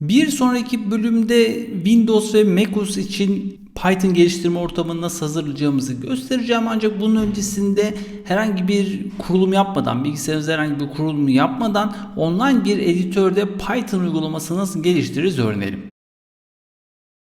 Bir sonraki bölümde Windows ve macOS için Python geliştirme ortamını nasıl hazırlayacağımızı göstereceğim. Ancak bunun öncesinde herhangi bir kurulum yapmadan, bilgisayarınızda herhangi bir kurulum yapmadan online bir editörde Python uygulamasını nasıl geliştiririz öğrenelim.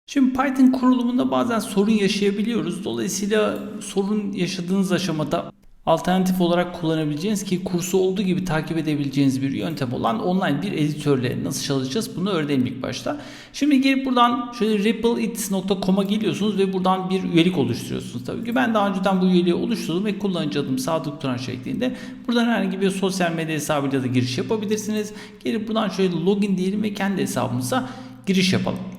Şimdi Python kurulumunda bazen sorun yaşayabiliyoruz. Dolayısıyla sorun yaşadığınız aşamada alternatif olarak kullanabileceğiniz ki kursu olduğu gibi takip edebileceğiniz bir yöntem olan online bir editörle nasıl çalışacağız bunu öğrenelim ilk başta. Şimdi gelip buradan şöyle rippleit.com'a geliyorsunuz ve buradan bir üyelik oluşturuyorsunuz tabii ki. Ben daha önceden bu üyeliği oluşturdum ve kullanıcı adım Sadık Turan şeklinde. Buradan herhangi bir sosyal medya hesabıyla da giriş yapabilirsiniz. Gelip buradan şöyle login diyelim ve kendi hesabımıza giriş yapalım.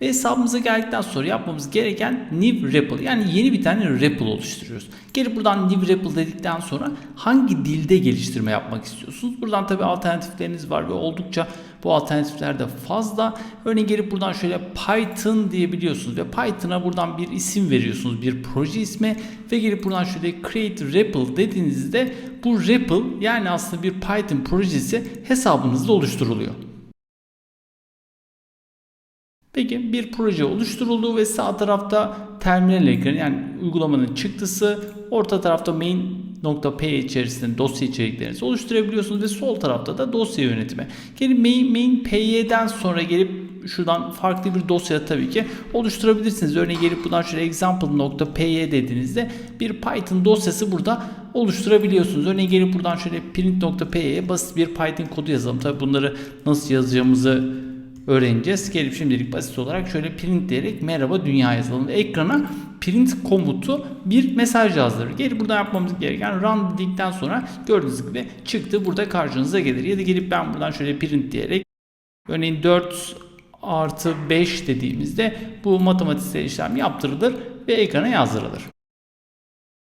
Ve hesabımıza geldikten sonra yapmamız gereken new REPL yani yeni bir tane REPL oluşturuyoruz. Gelip buradan new REPL dedikten sonra hangi dilde geliştirme yapmak istiyorsunuz? Buradan tabi alternatifleriniz var ve oldukça bu alternatifler de fazla. Örneğin gelip buradan şöyle Python diyebiliyorsunuz ve Python'a buradan bir isim veriyorsunuz. Bir proje ismi ve gelip buradan şöyle create REPL dediğinizde bu REPL yani aslında bir Python projesi hesabınızda oluşturuluyor. Peki bir proje oluşturuldu ve sağ tarafta terminal ekranı yani uygulamanın çıktısı orta tarafta main.py içerisinde dosya içeriklerinizi oluşturabiliyorsunuz ve sol tarafta da dosya yönetimi. Gelip main, main.py'den sonra gelip şuradan farklı bir dosya tabii ki oluşturabilirsiniz. Örneğin gelip buradan şöyle example.py dediğinizde bir Python dosyası burada oluşturabiliyorsunuz. Örneğin gelip buradan şöyle print.py'ye basit bir Python kodu yazalım. Tabii bunları nasıl yazacağımızı öğreneceğiz. Gelip şimdilik basit olarak şöyle print diyerek merhaba dünya yazalım. Ekrana print komutu bir mesaj yazdırır. Gelip burada yapmamız gereken run dedikten sonra gördüğünüz gibi çıktı burada karşınıza gelir. Ya da gelip ben buradan şöyle print diyerek örneğin 4 artı 5 dediğimizde bu matematiksel işlem yaptırılır ve ekrana yazdırılır.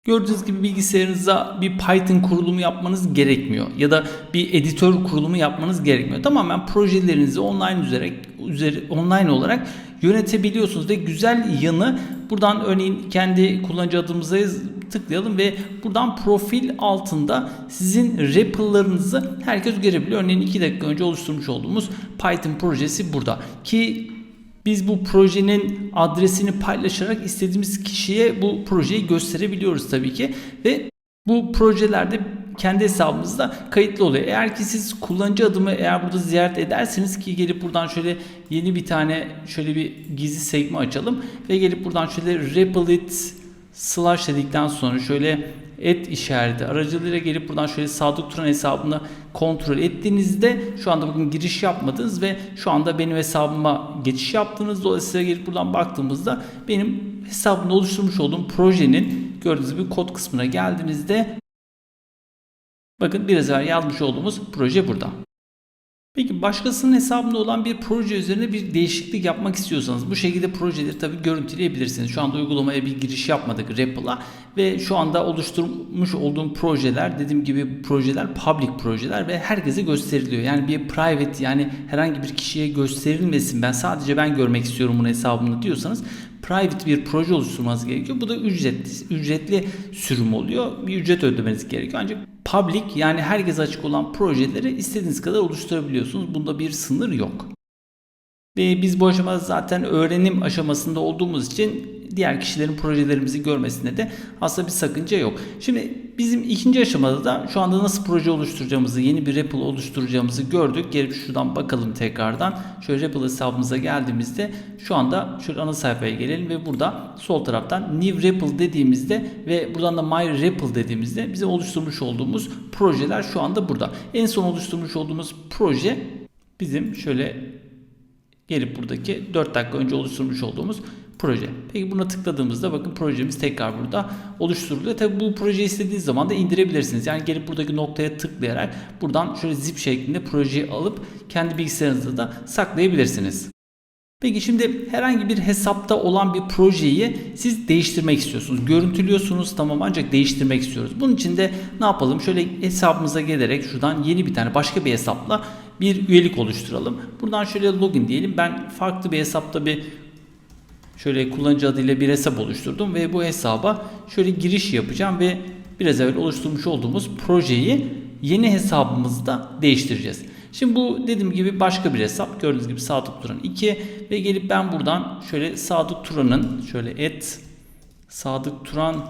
Gördüğünüz gibi bilgisayarınıza bir Python kurulumu yapmanız gerekmiyor ya da bir editör kurulumu yapmanız gerekmiyor. Tamamen projelerinizi online üzere, üzeri, online olarak yönetebiliyorsunuz ve güzel yanı buradan örneğin kendi kullanıcı adımıza tıklayalım ve buradan profil altında sizin REPL'larınızı herkes görebiliyor. Örneğin 2 dakika önce oluşturmuş olduğumuz Python projesi burada ki biz bu projenin adresini paylaşarak istediğimiz kişiye bu projeyi gösterebiliyoruz tabii ki ve bu projelerde kendi hesabımızda kayıtlı oluyor. Eğer ki siz kullanıcı adımı eğer burada ziyaret ederseniz ki gelip buradan şöyle yeni bir tane şöyle bir gizli sekme açalım ve gelip buradan şöyle Replit slash dedikten sonra şöyle et işareti aracılığıyla gelip buradan şöyle Sadık Turan hesabını kontrol ettiğinizde şu anda bugün giriş yapmadınız ve şu anda benim hesabıma geçiş yaptınız. Dolayısıyla gelip buradan baktığımızda benim hesabımda oluşturmuş olduğum projenin gördüğünüz gibi kod kısmına geldiğinizde bakın biraz evvel yazmış olduğumuz proje burada. Peki başkasının hesabında olan bir proje üzerine bir değişiklik yapmak istiyorsanız bu şekilde projeleri tabii görüntüleyebilirsiniz. Şu anda uygulamaya bir giriş yapmadık REPL'a ve şu anda oluşturmuş olduğum projeler dediğim gibi projeler public projeler ve herkese gösteriliyor. Yani bir private yani herhangi bir kişiye gösterilmesin ben sadece ben görmek istiyorum bunu hesabımda diyorsanız private bir proje oluşturmanız gerekiyor. Bu da ücretli, ücretli sürüm oluyor. Bir ücret ödemeniz gerekiyor. Ancak public yani herkes açık olan projeleri istediğiniz kadar oluşturabiliyorsunuz. Bunda bir sınır yok. Ve biz bu aşamada zaten öğrenim aşamasında olduğumuz için diğer kişilerin projelerimizi görmesine de aslında bir sakınca yok. Şimdi bizim ikinci aşamada da şu anda nasıl proje oluşturacağımızı, yeni bir REPL oluşturacağımızı gördük. Gelip şuradan bakalım tekrardan. Şöyle REPL hesabımıza geldiğimizde şu anda şöyle ana sayfaya gelelim ve burada sol taraftan New REPL dediğimizde ve buradan da My REPL dediğimizde bizim oluşturmuş olduğumuz projeler şu anda burada. En son oluşturmuş olduğumuz proje bizim şöyle gelip buradaki 4 dakika önce oluşturmuş olduğumuz proje. Peki buna tıkladığımızda bakın projemiz tekrar burada oluşturuluyor. Tabi bu projeyi istediğiniz zaman da indirebilirsiniz. Yani gelip buradaki noktaya tıklayarak buradan şöyle zip şeklinde projeyi alıp kendi bilgisayarınızda da saklayabilirsiniz. Peki şimdi herhangi bir hesapta olan bir projeyi siz değiştirmek istiyorsunuz. Görüntülüyorsunuz tamam ancak değiştirmek istiyoruz. Bunun için de ne yapalım? Şöyle hesabımıza gelerek şuradan yeni bir tane başka bir hesapla bir üyelik oluşturalım. Buradan şöyle login diyelim. Ben farklı bir hesapta bir şöyle kullanıcı adıyla bir hesap oluşturdum ve bu hesaba şöyle giriş yapacağım ve biraz evvel oluşturmuş olduğumuz projeyi yeni hesabımızda değiştireceğiz. Şimdi bu dediğim gibi başka bir hesap. Gördüğünüz gibi Sadık Turan 2 ve gelip ben buradan şöyle Sadık Turan'ın şöyle et Sadık Turan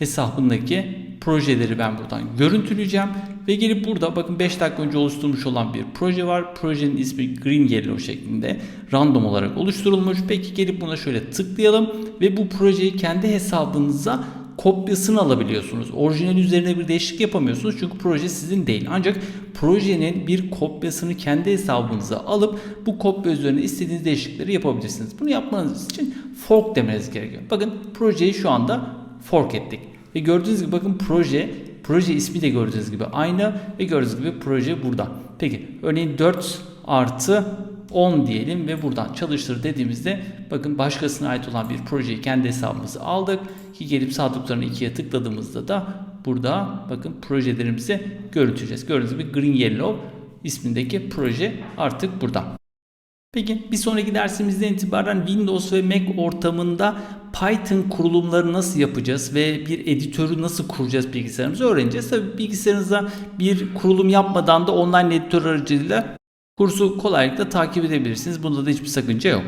hesabındaki projeleri ben buradan görüntüleyeceğim ve gelip burada bakın 5 dakika önce oluşturmuş olan bir proje var. Projenin ismi Green Yellow şeklinde random olarak oluşturulmuş. Peki gelip buna şöyle tıklayalım ve bu projeyi kendi hesabınıza kopyasını alabiliyorsunuz. Orijinal üzerine bir değişiklik yapamıyorsunuz çünkü proje sizin değil. Ancak projenin bir kopyasını kendi hesabınıza alıp bu kopya üzerine istediğiniz değişiklikleri yapabilirsiniz. Bunu yapmanız için fork demeniz gerekiyor. Bakın projeyi şu anda fork ettik. Ve gördüğünüz gibi bakın proje, proje ismi de gördüğünüz gibi aynı ve gördüğünüz gibi proje burada. Peki örneğin 4 artı 10 diyelim ve buradan çalıştır dediğimizde bakın başkasına ait olan bir projeyi kendi hesabımıza aldık. Ki gelip sadıklarını ikiye tıkladığımızda da burada bakın projelerimizi görüntüleyeceğiz. Gördüğünüz gibi Green Yellow ismindeki proje artık burada. Peki bir sonraki dersimizden itibaren Windows ve Mac ortamında Python kurulumları nasıl yapacağız ve bir editörü nasıl kuracağız bilgisayarımızı öğreneceğiz. Tabii bilgisayarınıza bir kurulum yapmadan da online editör aracılığıyla kursu kolaylıkla takip edebilirsiniz. Bunda da hiçbir sakınca yok.